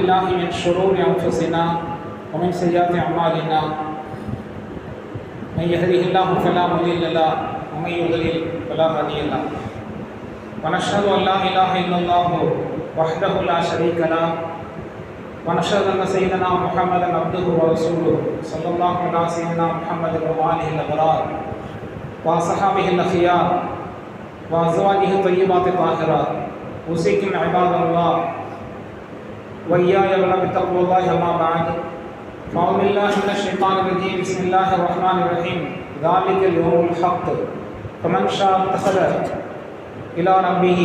بالله من شرور أنفسنا ومن سيئات أعمالنا. من يهده الله فلا مضل له ومن يضلل فلا هادي له. ونشهد أن لا إله إلا الله وحده لا شريك له. ونشهد أن سيدنا محمدا عبده ورسوله صلى الله على سيدنا محمد وآله الأبرار وصحابه الأخيار وأزواجه الطيبات الطاهرات. أوصيكم عباد الله وإياي ولا بتقوى الله أما بعد فأعوذ بالله من الشيطان الرجيم بسم الله الرحمن الرحيم ذلك اليوم الحق فمن شاء اتخذ إلى ربه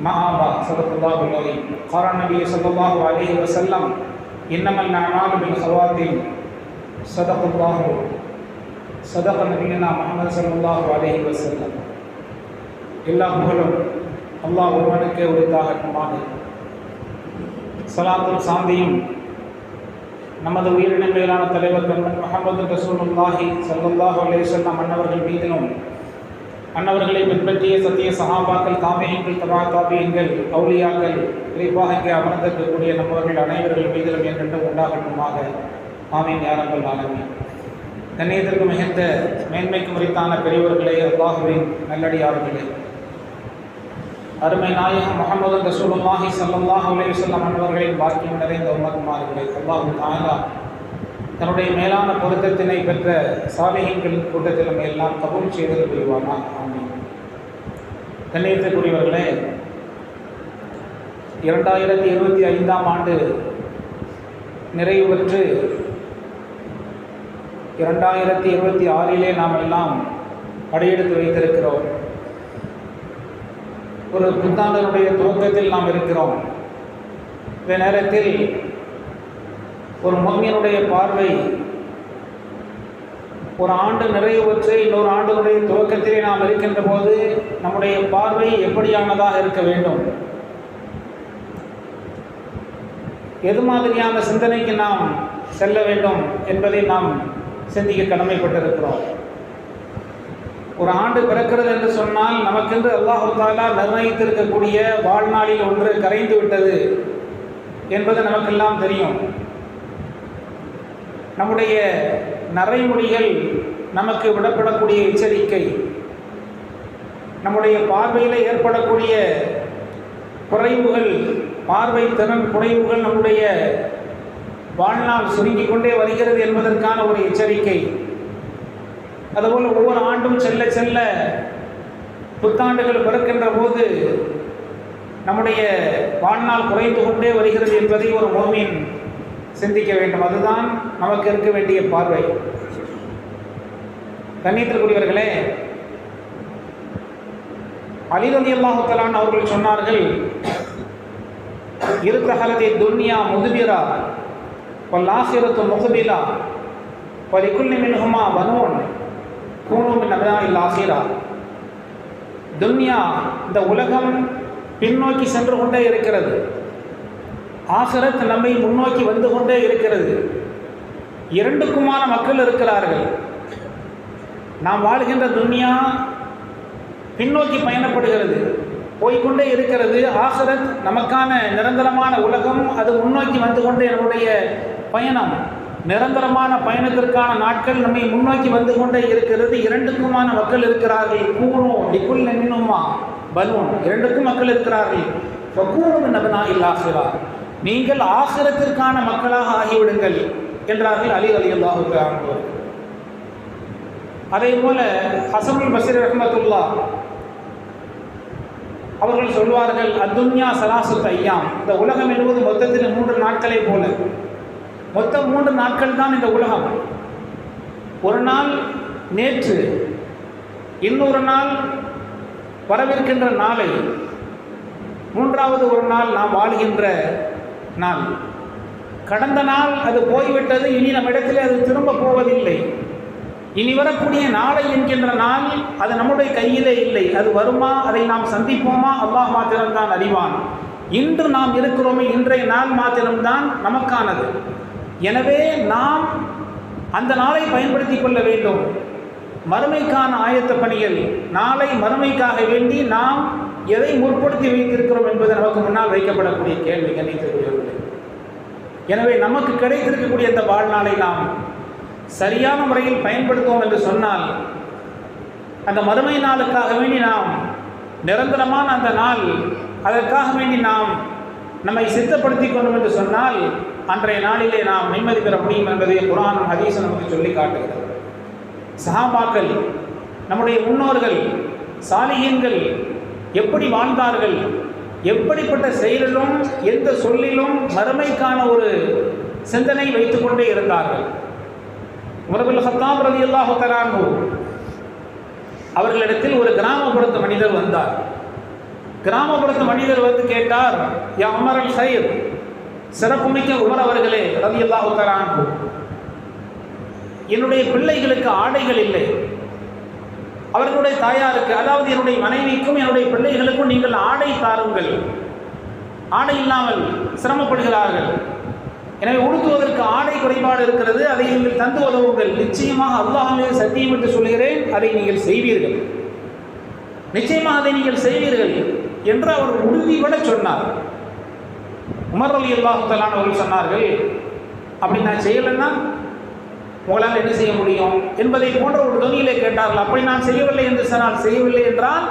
مآبا صدق الله العظيم قال النبي صلى الله عليه وسلم إنما الأعمال بالخواتيم صدق الله صدق نبينا محمد صلى الله عليه وسلم எல்லா புகழும் அல்லாஹ் ஒருவனுக்கே உரித்தாகட்டுமாக சலாத்தும் சாந்தியும் நமது உயிரினங்களிலான மேலான தலைவர் கண்மன் முகமது ரசூலுல்லாஹி சல்லாஹ் அலேசல்லாம் அன்னவர்கள் மீதிலும் அன்னவர்களை பின்பற்றிய சத்திய சகாபாக்கள் தாமியங்கள் தபா தாபியங்கள் அவுலியாக்கள் குறிப்பாக இங்கே அமர்ந்திருக்கக்கூடிய நம்மவர்கள் அனைவர்கள் மீதிலும் என்றென்றும் உண்டாகட்டுமாக. ஆமீன் யாரங்கள் ஆலமி கண்ணியத்திற்கு மிகுந்த மேன்மைக்கு முறைத்தான பெரியவர்களே அல்லாஹுவின் நல்லடியார்களே. அருமை நாயகம் முகமது ரசூலுல்லாஹி சல்லாஹ் அலையுசல்லாம் அன்பர்களின் பாக்கியம் நிறைந்த உலகமாறுகளை அல்லாஹு தாலா தன்னுடைய மேலான பொருத்தத்தினை பெற்ற சாதகங்கள் கூட்டத்திலும் எல்லாம் கபூல் செய்தல் புரிவானா? ஆமீன். கண்ணியத்திற்குரியவர்களே இரண்டாயிரத்தி இருபத்தி ஐந்தாம் ஆண்டு நிறைவு பெற்று இரண்டாயிரத்தி இருபத்தி ஆறிலே நாம் எல்லாம் படையெடுத்து வைத்திருக்கிறோம். ஒரு புத்தாண்டனுடைய துவக்கத்தில் நாம் இருக்கிறோம். இந்த நேரத்தில் ஒரு மொம்மியனுடைய பார்வை ஒரு ஆண்டு நிறைவுற்று இன்னொரு ஆண்டுடைய துவக்கத்திலே நாம் இருக்கின்ற போது நம்முடைய பார்வை எப்படியானதாக இருக்க வேண்டும்? எது மாதிரியான சிந்தனைக்கு நாம் செல்ல வேண்டும் என்பதை நாம் சிந்திக்க கடமைப்பட்டிருக்கிறோம். ஒரு ஆண்டு பிறக்கிறது என்று சொன்னால் நமக்கென்று அல்லாஹு தாலா நிர்ணயித்திருக்கக்கூடிய வாழ்நாளில் ஒன்று கரைந்து விட்டது என்பது நமக்கெல்லாம் தெரியும். நம்முடைய நரைமொழிகள் நமக்கு விடப்படக்கூடிய எச்சரிக்கை நம்முடைய பார்வையில் ஏற்படக்கூடிய குறைவுகள் பார்வை திறன் குறைவுகள் நம்முடைய வாழ்நாள் சுருங்கிக் கொண்டே வருகிறது என்பதற்கான ஒரு எச்சரிக்கை. அதுபோல் ஒவ்வொரு ஆண்டும் செல்ல செல்ல புத்தாண்டுகள் பிறக்கின்ற போது நம்முடைய வாழ்நாள் குறைந்து கொண்டே வருகிறது என்பதை ஒரு மோமின் சிந்திக்க வேண்டும். அதுதான் நமக்கு இருக்க வேண்டிய பார்வை. கண்ணியத்திற்குரியவர்களே அலிரதி அல்லாஹுத்தலான் அவர்கள் சொன்னார்கள் இருத்தகலதை துன்யா முதுபிரா பல்லாசிரத்து முகபிலா பலிக்குல்லி மின்ஹுமா பனோன். கூணும் நபனா இல்லாசிரா துன்யா இந்த உலகம் பின்னோக்கி சென்று கொண்டே இருக்கிறது. ஆசரத் நம்மை முன்னோக்கி வந்து கொண்டே இருக்கிறது. இரண்டுக்குமான மக்கள் இருக்கிறார்கள். நாம் வாழ்கின்ற துன்யா பின்னோக்கி பயணப்படுகிறது. போய்கொண்டே இருக்கிறது. ஆசரத் நமக்கான நிரந்தரமான உலகம் அது முன்னோக்கி வந்து கொண்டே நம்முடைய பயணம். நிரந்தரமான பயணத்திற்கான நாட்கள் நம்மை முன்னோக்கி வந்து கொண்டே இருக்கிறது. இரண்டுக்குமான மக்கள் இருக்கிறார்கள். கூறும் டிக்குல் நின்னுமா பலூன் இரண்டுக்கும் மக்கள் இருக்கிறார்கள். ஃபகூனும் நபனா இல்லாசிரா நீங்கள் ஆசிரத்திற்கான மக்களாக ஆகிவிடுங்கள் என்றார்கள் அலி அலி அல்லாஹு அதே போல ஹசனுல் பசீர் ரஹமத்துல்லா அவர்கள் சொல்வார்கள் அத்துன்யா சலாசுத் ஐயாம். இந்த உலகம் என்பது மொத்தத்தில் மூன்று நாட்களை போல. மொத்தம் மூன்று நாட்கள் தான் இந்த உலகம். ஒரு நாள் நேற்று இன்னொரு நாள் வரவிருக்கின்ற நாளை மூன்றாவது ஒரு நாள் நாம் வாழ்கின்ற நாள். கடந்த நாள் அது போய்விட்டது இனி நம்மிடத்தில் அது திரும்ப போவதில்லை. இனி வரக்கூடிய நாளை என்கின்ற நாள் அது நம்முடைய கையிலே இல்லை. அது வருமா அதை நாம் சந்திப்போமா? அல்லாஹ் மாத்திரம்தான் அறிவான். இன்று நாம் இருக்கிறோமே இன்றைய நாள் மாத்திரம்தான் நமக்கானது. எனவே நாம் அந்த நாளை பயன்படுத்தி கொள்ள வேண்டும். மறுமைக்கான ஆயத்த பணிகள் நாளை மறுமைக்காக வேண்டி நாம் எதை முற்படுத்தி வைத்திருக்கிறோம் என்பது நமக்கு முன்னால் வைக்கப்படக்கூடிய கேள்வி கணித்திருக்கிறவர்களே எனவே நமக்கு கிடைத்திருக்கக்கூடிய இந்த வாழ்நாளை நாம் சரியான முறையில் பயன்படுத்துவோம் என்று சொன்னால் அந்த மறுமை நாளுக்காக வேண்டி நாம் நிரந்தரமான அந்த நாள் அதற்காக வேண்டி நாம் நம்மை சித்தப்படுத்திக் கொண்டோம் என்று சொன்னால் அன்றைய நாளிலே நாம் நிம்மதி பெற முடியும் என்பதை குரானும் ஹதீஸும் நமக்கு சொல்லி காட்டுகிறது. சஹாபாக்கள் நம்முடைய முன்னோர்கள் சாலிகீன்கள் எப்படி வாழ்ந்தார்கள்? எப்படிப்பட்ட செயலிலும் எந்த சொல்லிலும் மறுமைக்கான ஒரு சிந்தனை வைத்துக்கொண்டே இருந்தார்கள். உமரபுல் ஹத்தாம் ரவி அல்லாஹு தலான்பு அவர்களிடத்தில் ஒரு கிராமப்புறத்து மனிதர் வந்தார். கிராமப்புறத்து மனிதர் வந்து கேட்டார் யா உமர் அல் சைர் சிறப்புமிக்க உமர் அவர்களே ரதி அல்லாஹு தலான்பு என்னுடைய பிள்ளைகளுக்கு ஆடைகள் இல்லை. அவர்களுடைய தாயாருக்கு அதாவது என்னுடைய மனைவிக்கும் என்னுடைய பிள்ளைகளுக்கும் நீங்கள் ஆடை தாருங்கள். ஆடை இல்லாமல் சிரமப்படுகிறார்கள். எனவே உடுத்துவதற்கு ஆடை குறைபாடு இருக்கிறது. அதை நீங்கள் தந்து உதவுங்கள் நிச்சயமாக அல்லாஹ்வே சத்தியம் என்று சொல்கிறேன் அதை நீங்கள் செய்வீர்கள். நிச்சயமாக அதை நீங்கள் செய்வீர்கள் என்று அவர் உறுதிபட சொன்னார். உமர் அலி அல்லாஹு அவர்கள் சொன்னார்கள் அப்படி நான் செய்யலைன்னா உங்களால் என்ன செய்ய முடியும்? என்பதை போன்ற ஒரு துணியிலே கேட்டார்கள். அப்படி நான் செய்யவில்லை என்று சொன்னால் செய்யவில்லை என்றால்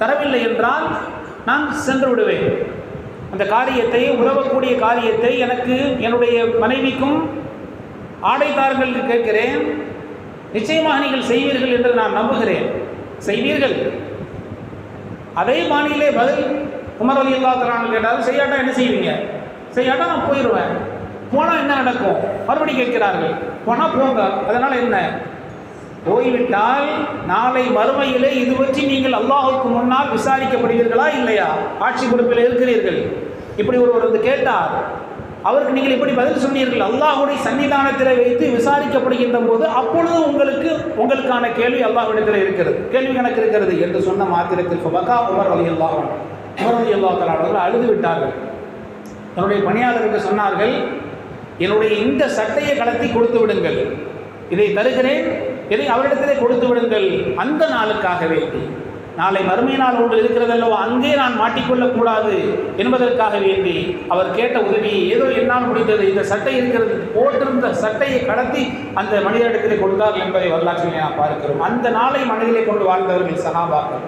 தரவில்லை என்றால் நான் சென்று விடுவேன். அந்த காரியத்தை உதவக்கூடிய காரியத்தை எனக்கு என்னுடைய மனைவிக்கும் ஆடைதாரர்கள் கேட்கிறேன். நிச்சயமாக நீங்கள் செய்வீர்கள் என்று நான் நம்புகிறேன். செய்வீர்கள். அதே பாணியிலே பதில் உமர் அலி அல்லா தலான்னு கேட்டாலும் செய்யாட்டா என்ன செய்வீங்க? செய்யாட்டா நான் போயிடுவேன் போனால் என்ன நடக்கும்? மறுபடி கேட்கிறார்கள். போனால் போங்க அதனால் என்ன? போய்விட்டால் நாளை மறுமையிலே இது பற்றி நீங்கள் அல்லாஹுக்கு முன்னால் விசாரிக்கப்படுவீர்களா இல்லையா? ஆட்சி பொறுப்பில் இருக்கிறீர்கள். இப்படி ஒருவர் வந்து கேட்டார். அவருக்கு நீங்கள் இப்படி பதில் சொன்னீர்கள். அல்லாஹுடைய சன்னிதானத்தில் வைத்து விசாரிக்கப்படுகின்ற போது அப்பொழுது உங்களுக்கு உங்களுக்கான கேள்வி அல்லாஹ்விடத்தில் இருக்கிறது. கேள்வி கணக்கு இருக்கிறது என்று சொன்ன மாத்திரத்தில் பக்கா உமர் அலி அல்லாஹ் உமர் அல்லா அவர்கள் அழுது விட்டார்கள். தன்னுடைய பணியாளருக்கு சொன்னார்கள் என்னுடைய இந்த சட்டையை கலத்தி கொடுத்து விடுங்கள். இதை தருகிறேன். இதை அவரிடத்திலே கொடுத்து விடுங்கள். அந்த நாளுக்காக வேண்டி. நாளை மறுமை நாள் ஒன்று இருக்கிறதல்லவோ? அங்கே நான் மாட்டிக்கொள்ளக்கூடாது என்பதற்காக வேண்டி. அவர் கேட்ட உதவியை ஏதோ என்னால் முடிந்தது. இந்த சட்டை இருக்கிறது போட்டிருந்த சட்டையை கடத்தி அந்த மனிதனிடத்திலே கொடுத்தார்கள் என்பதை வரலாற்றிலே நாம் பார்க்கிறோம். அந்த நாளை மனதிலே கொண்டு வாழ்ந்தவர்கள் சகாபாக்கள்.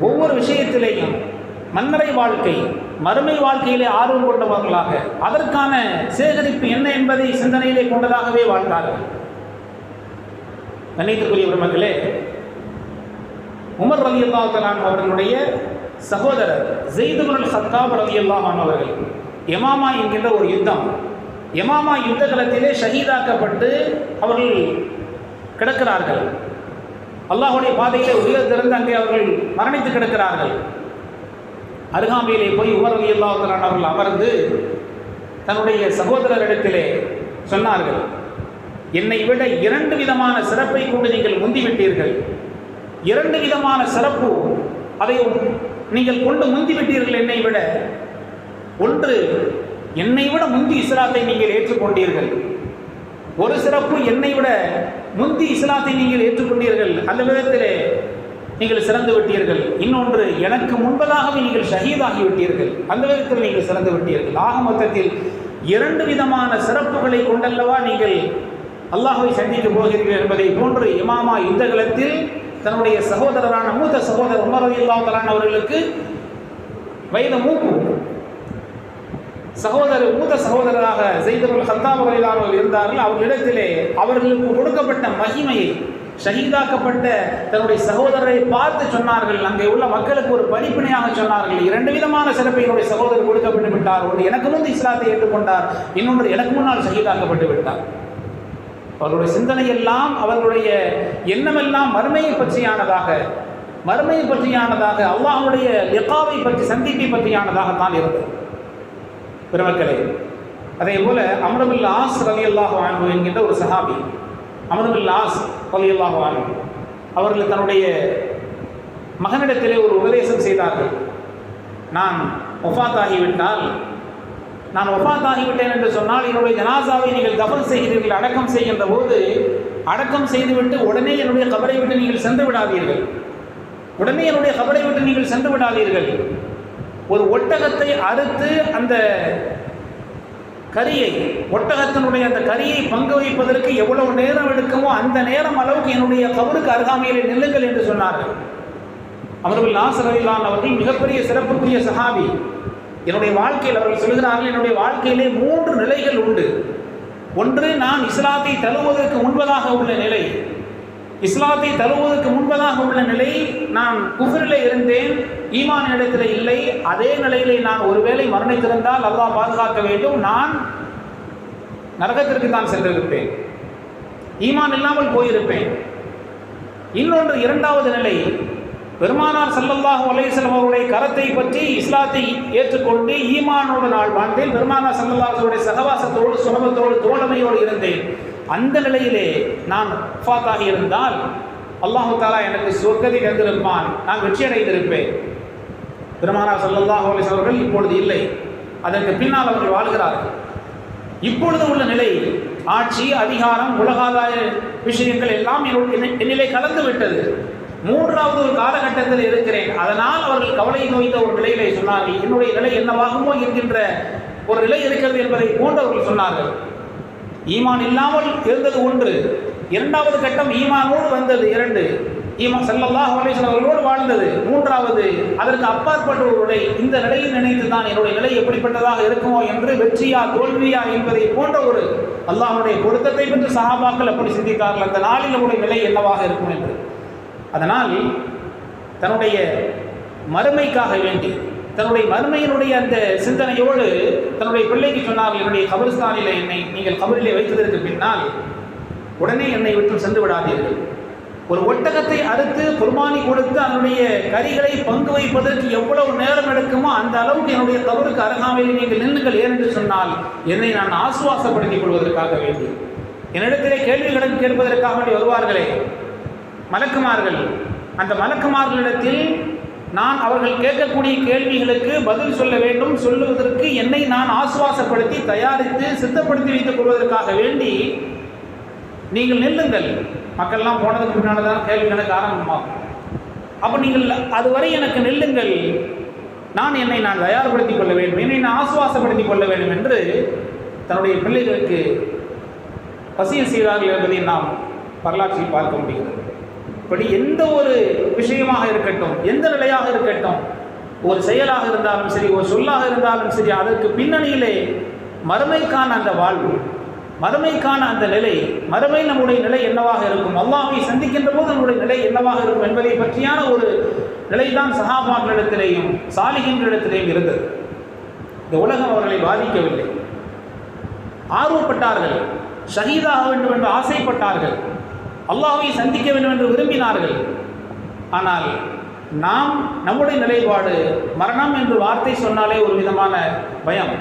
ஒவ்வொரு விஷயத்திலேயும் மன்னரை வாழ்க்கை மறுமை வாழ்க்கையிலே ஆர்வம் கொண்டவர்களாக அதற்கான சேகரிப்பு என்ன என்பதை சிந்தனையிலே கொண்டதாகவே வாழ்ந்தார்கள். நினைத்துக்குரிய மக்களே உமர் ரவி அல்லாஹலான் அவர்களுடைய சகோதரர் ஜெய்துபுல் சத்தாப் ரவி அல்லாஹான் அவர்கள் எமாமா என்கின்ற ஒரு யுத்தம். எமாமா யுத்த களத்திலே ஷஹீதாக்கப்பட்டு அவர்கள் கிடக்கிறார்கள். அல்லாஹுடைய பாதையிலே உயர் திறந்து அங்கே அவர்கள் மரணித்து கிடக்கிறார்கள். அருகாமையிலே போய் உமர் அலி அவர்கள் அமர்ந்து தன்னுடைய சகோதரரிடத்திலே சொன்னார்கள் என்னை விட இரண்டு விதமான சிறப்பை கொண்டு நீங்கள் முந்திவிட்டீர்கள். இரண்டு விதமான சிறப்பு அதை நீங்கள் கொண்டு முந்திவிட்டீர்கள் என்னை விட. ஒன்று என்னை விட முந்தி இஸ்லாத்தை நீங்கள் ஏற்றுக்கொண்டீர்கள். ஒரு சிறப்பு என்னை விட முந்தி இஸ்லாத்தை நீங்கள் ஏற்றுக்கொண்டீர்கள் அந்த விதத்திலே நீங்கள் சிறந்து விட்டீர்கள். இன்னொன்று எனக்கு முன்பதாகவே நீங்கள் ஷஹீதாகி விட்டீர்கள். அந்த விதத்தில் நீங்கள் சிறந்து விட்டீர்கள். ஆக மொத்தத்தில் இரண்டு விதமான சிறப்புகளை கொண்டல்லவா நீங்கள் அல்லாஹுவை சந்திக்க போகிறீர்கள் என்பதை போன்று இமாமா யுத்த காலத்தில் தன்னுடைய சகோதரரான மூத்த சகோதரர் உமர் அலி அவர்களுக்கு வயது மூப்பு சகோதரர் மூத்த சகோதரராக ஜெய்தபுல் ஹத்தாப் அவர்கள் இருந்தார்கள். அவர்களிடத்திலே அவர்களுக்கு கொடுக்கப்பட்ட மகிமையை ஷஹீதாக்கப்பட்ட தன்னுடைய சகோதரரை பார்த்து சொன்னார்கள். அங்கே உள்ள மக்களுக்கு ஒரு படிப்பினையாக சொன்னார்கள். இரண்டு விதமான சிறப்பை என்னுடைய சகோதரர் கொடுக்கப்பட்டு விட்டார் ஒன்று எனக்கு முன்பு இஸ்லாத்தை ஏற்றுக்கொண்டார். இன்னொன்று எனக்கு முன்னால் ஷஹீதாக்கப்பட்டு விட்டார். அவர்களுடைய சிந்தனையெல்லாம் அவர்களுடைய எண்ணமெல்லாம் மறுமையை பற்றியானதாக மறுமையை பற்றியானதாக அல்லாஹுடைய லிகாவை பற்றி சந்திப்பை பற்றியானதாகத்தான் இருந்தது. பெருமக்களே அதே போல அமரபுல் ஆஸ் ரவி அல்லாஹ் வாழ்வு என்கின்ற ஒரு சஹாபி அமரபுல் ஆஸ் ரவி அல்லாஹ் வாழ்வு அவர்கள் தன்னுடைய மகனிடத்திலே ஒரு உபதேசம் செய்தார்கள். நான் ஒஃபாத்தாகிவிட்டால் நான் ஒஃபாத்தாகிவிட்டேன் என்று சொன்னால் என்னுடைய ஜனாசாவை நீங்கள் கபல் செய்கிறீர்கள் அடக்கம் செய்கின்ற போது அடக்கம் செய்துவிட்டு உடனே என்னுடைய கபரை விட்டு நீங்கள் சென்று விடாதீர்கள். உடனே என்னுடைய கபரை விட்டு நீங்கள் சென்று விடாதீர்கள். ஒரு ஒட்டகத்தை அறுத்து அந்த கரியை ஒட்டகத்தினுடைய அந்த கரியை பங்கு வைப்பதற்கு எவ்வளவு நேரம் எடுக்குமோ அந்த நேரம் அளவுக்கு என்னுடைய கபருக்கு அருகாமையிலே நில்லுங்கள் என்று சொன்னார்கள். அவர்கள் நாசரவில்லான் அவர்கள் மிகப்பெரிய சிறப்புக்குரிய சஹாபி. என்னுடைய வாழ்க்கையில் அவர்கள் சொல்கிறார்கள் என்னுடைய வாழ்க்கையிலே மூன்று நிலைகள் உண்டு. ஒன்று நான் இஸ்லாத்தை தழுவதற்கு முன்பதாக உள்ள நிலை. இஸ்லாத்தை தழுவுவதற்கு முன்பதாக உள்ள நிலை நான் குஃபரில் இருந்தேன் ஈமான் இடத்தில் இல்லை அதே நிலையிலே நான் ஒருவேளை மரணித்திருந்தால் அல்லாஹ் பாதுகாக்க வேண்டும் நான் நரகத்திற்கு தான் சென்றிருப்பேன். ஈமான் இல்லாமல் போயிருப்பேன். இன்னொன்று இரண்டாவது நிலை பெருமானார் சல்லல்லாஹு அலையம் அவருடைய கரத்தை பற்றி இஸ்லாத்தை ஏற்றுக்கொண்டு ஈமானோடு நாள் வாழ்ந்தேன். பெருமானார் சல்லல்லாஹுடைய சகவாசத்தோடு சுலபத்தோடு தோழமையோடு இருந்தேன். அந்த நிலையிலே நான் ஃபாத்தாகி இருந்தால் அல்லாஹு தாலா எனக்கு சொர்க்கத்தை தந்திருப்பான். நான் வெற்றி அடைந்திருப்பேன் பெருமானார் சல்லல்லாஹு அலைஹி அவர்கள் இப்பொழுது இல்லை. அதற்கு பின்னால் அவர்கள் வாழ்கிறார்கள். இப்பொழுது உள்ள நிலை ஆட்சி அதிகாரம் உலகாதார விஷயங்கள் எல்லாம் என்னிலே கலந்து விட்டது. மூன்றாவது ஒரு காலகட்டத்தில் இருக்கிறேன். அதனால் அவர்கள் கவலை நோய்ந்த ஒரு நிலையிலே சொன்னார்கள். என்னுடைய நிலை என்னவாகுமோ இருக்கின்ற ஒரு நிலை இருக்கிறது என்பதை போன்றவர்கள் சொன்னார்கள். ஈமான் இல்லாமல் இருந்தது ஒன்று. இரண்டாவது கட்டம் ஈமானோடு வந்தது இரண்டு. ஈமா செல்லல்லாஹ் அலைஹிஸ்ஸலாம் அவர்களோடு வாழ்ந்தது. மூன்றாவது அதற்கு அப்பாற்பட்டவர்களுடைய இந்த நிலையை நினைத்து தான் என்னுடைய நிலை எப்படிப்பட்டதாக இருக்குமோ என்று வெற்றியா தோல்வியா என்பதை போன்ற ஒரு அல்லாஹுடைய பொருத்தத்தை பற்றி சகாபாக்கள் அப்படி சிந்தித்தார்கள். அந்த நாளில் நம்முடைய நிலை என்னவாக இருக்கும் என்று. அதனால் தன்னுடைய மறுமைக்காக வேண்டி தன்னுடைய மறுமையினுடைய அந்த சிந்தனையோடு தன்னுடைய பிள்ளைக்கு சொன்னார்கள் என்னுடைய கபரிஸ்தானில் என்னை நீங்கள் கபரிலே வைத்ததற்கு பின்னால் உடனே என்னை விட்டு சென்று விடாதீர்கள். ஒரு ஒட்டகத்தை அறுத்து குர்பானி கொடுத்து அதனுடைய கரிகளை பங்கு வைப்பதற்கு எவ்வளவு நேரம் எடுக்குமோ அந்த அளவுக்கு என்னுடைய தவறுக்கு அருகாமையில் நீங்கள் நின்றுங்கள் ஏனென்று சொன்னால் என்னை நான் ஆசுவாசப்படுத்திக் கொள்வதற்காக வேண்டி. என்னிடத்திலே கேள்விகளும் கேட்பதற்காக வேண்டி வருவார்களே. மலக்குமார்கள் அந்த மலக்குமார்களிடத்தில் நான் அவர்கள் கேட்கக்கூடிய கேள்விகளுக்கு பதில் சொல்ல வேண்டும் சொல்லுவதற்கு என்னை நான் ஆசுவாசப்படுத்தி தயாரித்து சித்தப்படுத்தி வைத்துக் கொள்வதற்காக வேண்டி நீங்கள் நில்லுங்கள். மக்கள்லாம் போனதுக்கு முன்னால் தான் கேள்வி எனக்கு ஆரம்பமாகும். அப்போ நீங்கள் அதுவரை எனக்கு நில்லுங்கள். நான் என்னை நான் தயார்படுத்தி கொள்ள வேண்டும் என்னை நான் ஆசுவாசப்படுத்திக் கொள்ள வேண்டும் என்று தன்னுடைய பிள்ளைகளுக்கு பசிய செய்தார்கள் என்பதை நாம் வரலாற்றில் பார்க்க முடிகிறது. இப்படி எந்த ஒரு விஷயமாக இருக்கட்டும் எந்த நிலையாக இருக்கட்டும் ஒரு செயலாக இருந்தாலும் சரி ஒரு சொல்லாக இருந்தாலும் சரி அதற்கு பின்னணியிலே மறுமைக்கான அந்த வாழ்வு மறுமைக்கான அந்த நிலை மறுமை நம்முடைய நிலை என்னவாக இருக்கும் அல்லாஹை சந்திக்கின்ற போது நம்முடைய நிலை என்னவாக இருக்கும் என்பதை பற்றியான ஒரு நிலைதான் சஹாபாக்களிடத்திலேயும் சாலிகின்களிடத்திலேயும் இருந்தது. இந்த உலகம் அவர்களை பாதிக்கவில்லை. ஆர்வப்பட்டார்கள் ஷஹீதாக வேண்டும் என்று ஆசைப்பட்டார்கள். அல்லாஹை சந்திக்க வேண்டும் என்று விரும்பினார்கள். ஆனால் நாம் நம்முடைய நிலைப்பாடு மரணம் என்று வார்த்தை சொன்னாலே ஒரு விதமான பயம்.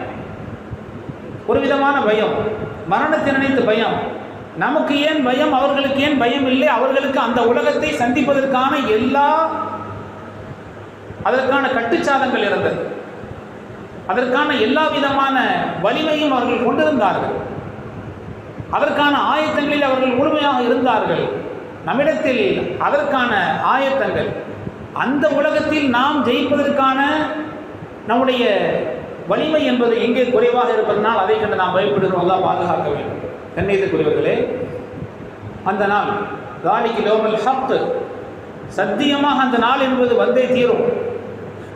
ஒரு விதமான பயம். மரணத்தை நினைத்து பயம். நமக்கு ஏன் பயம்? அவர்களுக்கு ஏன் பயம் இல்லை? அவர்களுக்கு அந்த உலகத்தை சந்திப்பதற்கான எல்லா அதற்கான கட்டுச்சாதங்கள் இருந்தது. அதற்கான எல்லா விதமான வலிமையும் அவர்கள் கொண்டிருந்தார்கள். அதற்கான ஆயத்தங்களில் அவர்கள் முழுமையாக இருந்தார்கள். நம்மிடத்தில் அதற்கான ஆயத்தங்கள். அந்த உலகத்தில் நாம் ஜெயிப்பதற்கான நம்முடைய வலிமை என்பது எங்கே குறைவாக இருப்பதனால் அதை கண்டு நாம் பயப்படுகிறோம். தான் பாதுகாக்க வேண்டும். கண்ணியத்துக்குரியவர்களே அந்த நாள் தாலிக்கு லோமல் ஹப்து சத்தியமாக அந்த நாள் என்பது வந்தே தீரும்.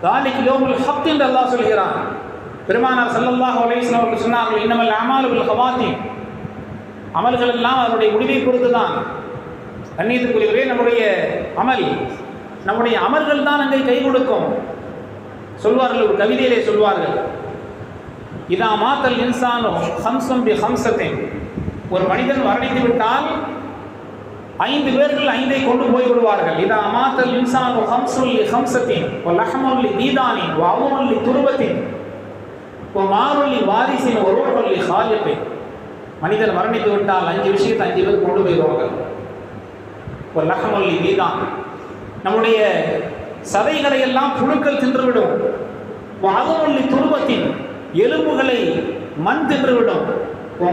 தாலிக்கு லோமல் ஹப்து என்று அல்லாஹ் சொல்கிறான். பெருமானார் சல்லல்லாஹ் அலைஹிஸ்ஸலாம் அவர்கள் சொன்னார்கள் இன்னமல் அமாலுல் ஹவாத்தி அமல்கள் எல்லாம் அதனுடைய முடிவை பொறுத்து தான் கண்ணியத்துக்குரியவரே நம்முடைய அமல் நம்முடைய அமல்கள் தான் அங்கே கை கொடுக்கும். சொல்வார்கள் ஒரு கவிதையிலே சொல்வார்கள். இதா மாத்தல் இன்சானோ ஹம்சம் பி ஹம்சத்தை ஒரு மனிதன் மரணித்து விட்டால் ஐந்து பேர்கள் ஐந்தை கொண்டு போய் விடுவார்கள் இதா மாத்தல் இன்சானோ ஹம்சுல்லி ஹம்சத்தின். ஓ லஹமுல்லி தீதானின். ஓ அவுமுல்லி துருவத்தின் ஓ மாருல்லி வாரிசின். ஒருவல்லி ஹாலிப்பின் மனிதன் மரணித்து விட்டால் அஞ்சு விஷயத்தை அஞ்சு பேர் கொண்டு போயிடுவாங்க ஒரு லஹமல்லி நீதான். நம்முடைய சதைகளை எல்லாம் புழுக்கள் தின்றுவிடும். வாதமல்லி துருவத்தின் எலும்புகளை மண் தின்றுவிடும்.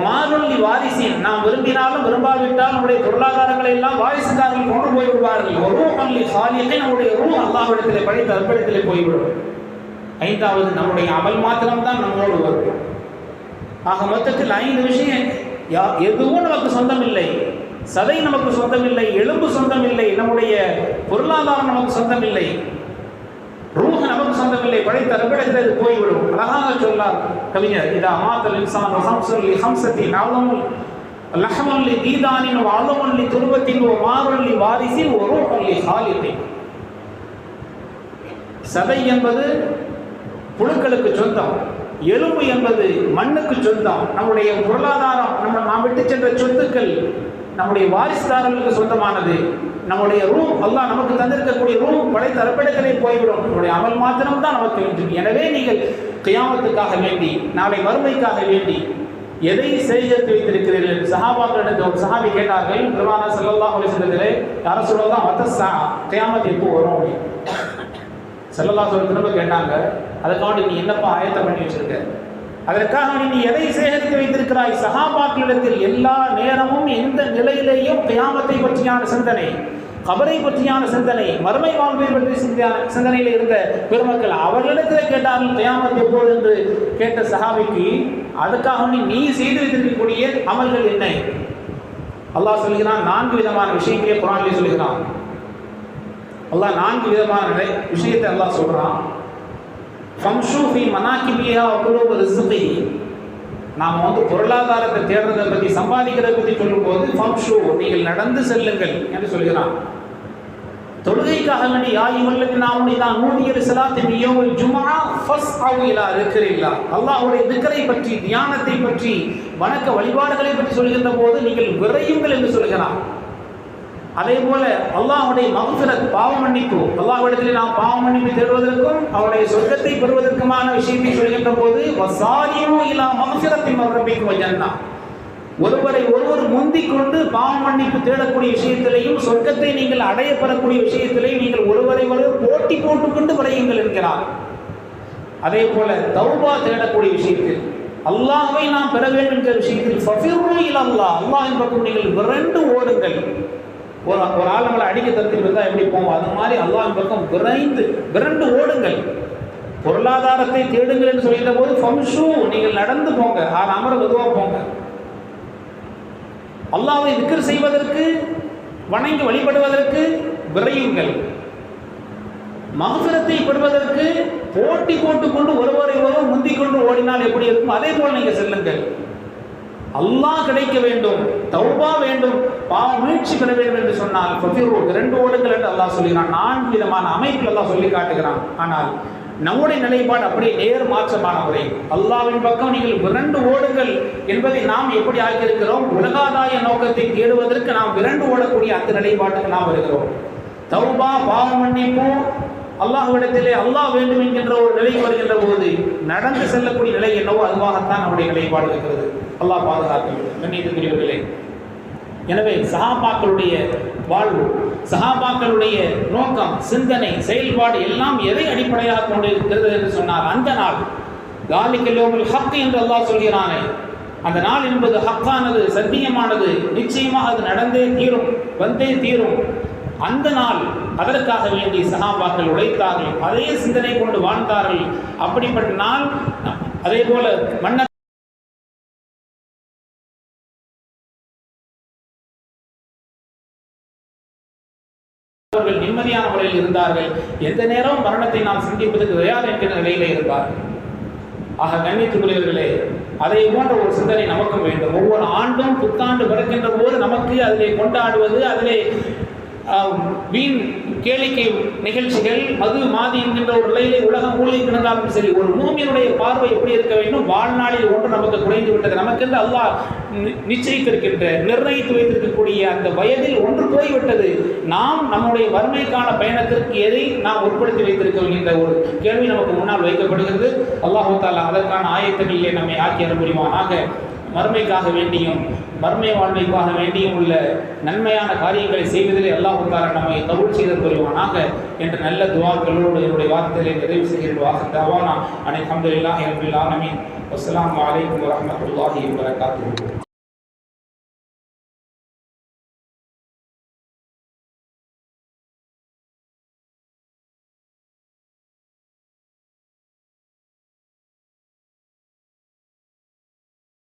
மாதொல்லி வாரிசின் நாம் விரும்பினாலும் விரும்பாவிட்டால் நம்முடைய பொருளாதாரங்களை எல்லாம் வாரிசுதாரர்கள் கொண்டு போய்விடுவார்கள். ஒரு மல்லி சாலியத்தை நம்முடைய ரூ அல்லாவிடத்திலே படைத்த அர்ப்பணத்திலே போய்விடும். ஐந்தாவது நம்முடைய அமல் மாத்திரம்தான் நம்மளோடு வரும். ஆக மொத்தத்தில் ஐந்து விஷயம். யா எதுவும் நமக்கு சொந்தம் இல்லை சதை நமக்கு சொந்தம் இல்லை எலும்பு சொந்தம் இல்லை நம்முடைய பொருளாதாரம் நமக்கு சொந்தம் இல்லை ரூஹ நமக்கு சொந்தமில்லை. படைத்த ரப்பிடத்தில் அது போய்விடும். அழகாக சொல்லார் கவிஞர். இதா மாத்தல் இன்சான் ஹம்சல் லி ஹம்சத்தின் அவ்வளவு தீதானின் வாழமல்லி லி துருவத்தின் ஓ மாறன் லி ஒரு பள்ளி லி சதை என்பது புழுக்களுக்கு சொந்தம். எலும்பு என்பது மண்ணுக்கு சொந்தம். நம்முடைய பொருளாதாரம் நம்ம நாம் விட்டு சென்ற சொத்துக்கள் நம்முடைய வாரிசுதாரர்களுக்கு சொந்தமானது. நம்முடைய ரூம் அல்லாஹ் நமக்கு தந்திருக்கக்கூடிய ரூம் படை தரப்பிடத்திலே போய்விடும். நம்முடைய அமல் மாத்திரம் தான் நமக்கு வேண்டும் எனவே நீங்கள் கியாமத்துக்காக வேண்டி நாளை வறுமைக்காக வேண்டி எதை சேகரித்து வைத்திருக்கிறீர்கள் என்று சஹாபாக்களிடத்தில் ஒரு சஹாபி கேட்டார்கள் பெருமானா செல்லல்லா அலி சொல்லத்திலே யார சொல்லலாம் மத்த சா கியாமத்து எப்போ வரும்? அப்படின்னு. செல்லல்லா சொல்ல திரும்ப கேட்டாங்க அதற்காக நீ என்னப்பா ஆயத்தம் பண்ணி வச்சிருக்க? அதற்காக நீ எதை சேகரித்து வைத்திருக்கிறாய்? சகாபாக்களிடத்தில் எல்லா நேரமும் எந்த நிலையிலேயும் கியாமத்தை பற்றியான சிந்தனை கபரை பற்றியான சிந்தனை மறுமை வாழ்வை பற்றி சிந்தியான சிந்தனையில் இருந்த பெருமக்கள் அவர்களிடத்தில் கேட்டார்கள் கியாமத் எப்போது? என்று கேட்ட சஹாபிக்கு அதுக்காக நீ நீ செய்து வைத்திருக்கக்கூடிய அமல்கள் என்ன? அல்லாஹ் சொல்கிறான் நான்கு விதமான விஷயங்களே குரானிலே சொல்கிறான். அல்லாஹ் நான்கு விதமான விஷயத்தை அல்லாஹ் சொல்கிறான் ஃபம்ஷு மனாக்கிபியா குலூப் ரிஸ்கி நாம் வந்து பொருளாதாரத்தை தேடுறதை பற்றி சம்பாதிக்கிறதை பற்றி சொல்லும்போது ஃபம்ஷு நீங்கள் நடந்து செல்லுங்கள் என்று சொல்கிறான். தொழுகைக்காக வேண்டி நான் நாம் தான் நூடியல் சலாத்தி மியோவில் ஜுமா ஃபஸ் அவுலா இருக்கிறீர்களா அல்லாஹுடைய திக்கரை பற்றி தியானத்தை பற்றி வணக்க வழிபாடுகளை பற்றி சொல்கின்ற போது நீங்கள் விரையுங்கள் என்று சொல்கிறான். அதே போல அல்லாஹுடைய மகஃபிரத் பாவ மன்னிப்பு. அல்லாஹ்விடத்தில் நாம் பாவ மன்னிப்பு தேடுவதற்கும் அவருடைய சொர்க்கத்தை பெறுவதற்குமான விஷயத்தை சொல்கின்ற போது வசாரியமோ இல்லா மகஃபிரத்தின் மரபிக்கு ஜன்னா. ஒருவரை ஒருவர் முந்திக் கொண்டு பாவ மன்னிப்பு தேடக்கூடிய விஷயத்திலையும் சொர்க்கத்தை நீங்கள் அடையப்பெறக்கூடிய விஷயத்திலையும் நீங்கள் ஒருவரை ஒருவர் போட்டி போட்டுக்கொண்டு விளையுங்கள் என்கிறார். அதே போல தௌபா தேடக்கூடிய விஷயத்தில் அல்லாஹை நாம் பெற வேண்டும் என்கிற விஷயத்தில் ஃபஃபிரு இல்லா அல்லாஹ் அல்லாஹின் பக்கம் நீங்கள் விரண்டு ஓடுங்கள். ஒரு ஒரு ஆள் நம்மளை அடிக்க தரத்தில் இருந்தால் எப்படி போவோம்? அது மாதிரி அல்லாஹின் பக்கம் விரைந்து விரண்டு ஓடுங்கள். பொருளாதாரத்தை தேடுங்கள் என்று சொல்கின்ற போது ஃபம்ஷு நீங்கள் நடந்து போங்க. ஆறு அமர மெதுவாக போங்க. அல்லாவை திக்ர் செய்வதற்கு வணங்கி வழிபடுவதற்கு விரையுங்கள். மகசுரத்தை பெறுவதற்கு போட்டி போட்டுக்கொண்டு ஒருவரை ஒருவர் முந்திக் கொண்டு ஓடினால் எப்படி இருக்கும்? அதே போல் நீங்கள் செல்லுங்கள். அல்லாஹ் கிடைக்க வேண்டும் தௌபா வேண்டும் பாவ முயற்சி பெற வேண்டும் என்று சொன்னால் இரண்டு ஓடுங்கள் என்று அல்லாஹ் சொல்லுகிறான் நான்கு விதமான அமைப்பில் அல்லாஹ் சொல்லி காட்டுகிறான். ஆனால் நம்முடைய நிலைப்பாடு அப்படியே நேர் மாற்றமான முறை. அல்லாவின் பக்கம் நீங்கள் விரண்டு ஓடுங்கள் என்பதை நாம் எப்படி ஆக்கியிருக்கிறோம்? உலகாதாய நோக்கத்தை தேடுவதற்கு நாம் விரண்டு ஓடக்கூடிய அந்த நிலைப்பாட்டுக்கு நாம் வருகிறோம். தௌபா பாவ மன்னிப்பு அல்லாஹ்விடத்திலே அல்லாஹ் வேண்டும் என்கின்ற ஒரு நிலை வருகின்ற போது நடந்து செல்லக்கூடிய நிலை என்னவோ அதுவாகத்தான் நம்முடைய நிலைப்பாடு இருக்கிறது. அல்லாஹ் பாதுகாக்க வேண்டும் கண்ணியத்துக்குரியவர்களே எனவே சஹாபாக்களுடைய வாழ்வு சஹாபாக்களுடைய நோக்கம் சிந்தனை செயல்பாடு எல்லாம் எதை அடிப்படையாக கொண்டு இருக்கிறது என்று சொன்னார் அந்த நாள் காலிக்கல்லோமல் ஹக் என்று அல்லாஹ் சொல்கிறானே அந்த நாள் என்பது ஹக்கானது சத்தியமானது நிச்சயமாக அது நடந்தே தீரும் வந்தே தீரும். அந்த நாள் அதற்காக வேண்டி சகாபாக்கள் உழைத்தார்கள். அதே சிந்தனை கொண்டு வாழ்ந்தார்கள். அப்படிப்பட்ட நாள் அதே போல மன்னர் அவர்கள் நிம்மதியான முறையில் இருந்தார்கள். எந்த நேரம் மரணத்தை நாம் சிந்திப்பதற்கு தயார் என்கிற நிலையிலே இருந்தார்கள். ஆக கண்ணியத்துக்குரியவர்களே அதை போன்ற ஒரு சிந்தனை நமக்கும் வேண்டும். ஒவ்வொரு ஆண்டும் புத்தாண்டு பிறக்கின்ற போது நமக்கு அதிலே கொண்டாடுவது அதிலே வீண் கேளிக்கை நிகழ்ச்சிகள் மது மாதி என்கின்ற ஒரு நிலையிலே உலகம் மூழ்கி கிடந்தாலும் சரி ஒரு மூமியினுடைய பார்வை எப்படி இருக்க வேண்டும்? வாழ்நாளில் ஒன்று நமக்கு குறைந்து விட்டது. நமக்கென்று அல்லாஹ் நிச்சயித்திருக்கின்ற நிர்ணயித்து வைத்திருக்கக்கூடிய அந்த வயதில் ஒன்று போய்விட்டது நாம் நம்முடைய வறுமைக்கான பயணத்திற்கு எதை நாம் உட்படுத்தி வைத்திருக்கிறோம் என்ற ஒரு கேள்வி நமக்கு முன்னால் வைக்கப்படுகிறது. அல்லாஹு தாலா அதற்கான ஆயத்தங்களிலே நம்மை ஆக்கி அனுபவிவானாக மறுமைக்காக வேண்டியும் மறுமை வாழ்வைக்காக வேண்டியும் உள்ள நன்மையான காரியங்களை செய்வதிலே அல்லாஹ் தாலா நம்மை கபூல் செய்து புரிவானாக என்ற நல்ல துவாக்களோடு என்னுடைய வார்த்தைகளை நிறைவு செய்கிறவாக தவானா. அனைத்து அஹமதுல்லாஹி ரபில் ஆலமீன். அஸ்ஸலாமு அலைக்கும் வரஹ்மத்துல்லாஹி